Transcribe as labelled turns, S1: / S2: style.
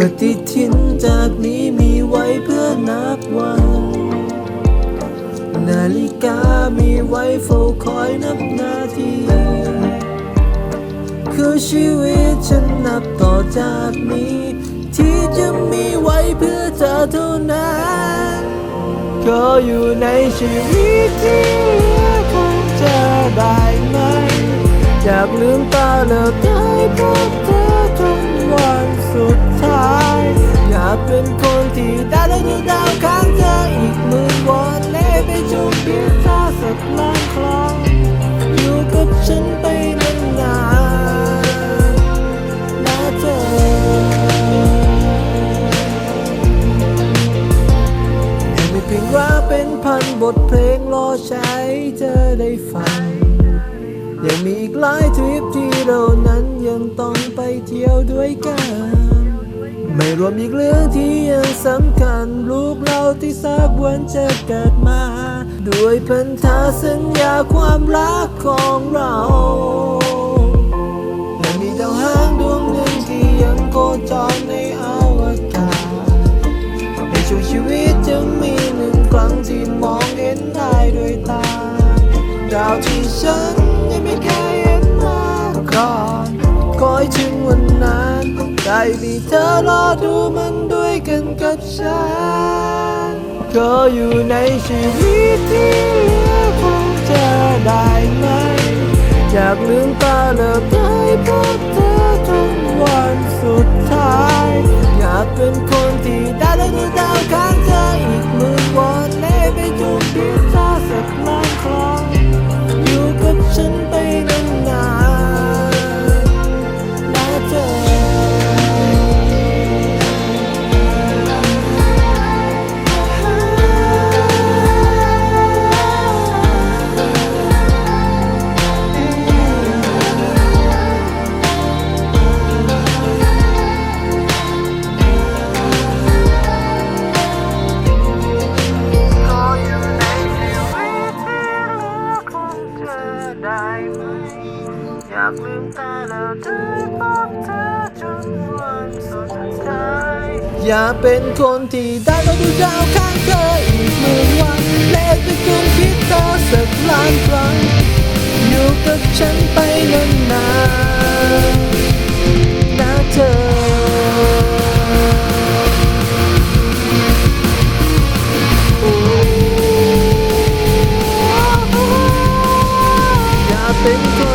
S1: ปฏิทินจากนี้มีไว้เพื่อนับวัน นาฬิกามีไว้เฝ้าคอยนับนาทีคือชีวิตฉันนับต่อจากนี้ ที่จะมีไว้เพื่อเธอเท่านั้นก็อยู่ในชีวิตที่เหลือของเธอได้ไหมอยากลืมตาแล้ว ทเพลงรอใช้เธอได้ฟัง ยังมีอีกหลายทริปที่เรานั้นยังต้องไปเที่ยวด้วยกัน ไม่รวมอีกเรื่องที่ยังสำคัญ ลูกเราที่สักวันจะเกิดมา ด้วยพันธสัญญาความรักของเรายังมีดาวหางดวงหนึ่งที่ยังโคจรในอวกาศในช่วงชีวิต รั้งที่มองเห็นได้ด้วยตา ดาวที่ฉันยังไม่เคยเห็นมาก่อนคอยถึงวันนั้นได้มีเธอรอดูมันด้วยกันกับฉัน ก็อยู่ในชีวิตที่เหลือของเธอได้ไหม อยากลืมตาแล้วได้พ ได้ไหม อยากลืมตาแล้วได้พบเธอจนวันสุดท้าย อย่าเป็นคนที่ได้มาดูดาวข้างเธออีกหมื่นวันและไปจุ่มพิดเธอสักล้านครั้ง happen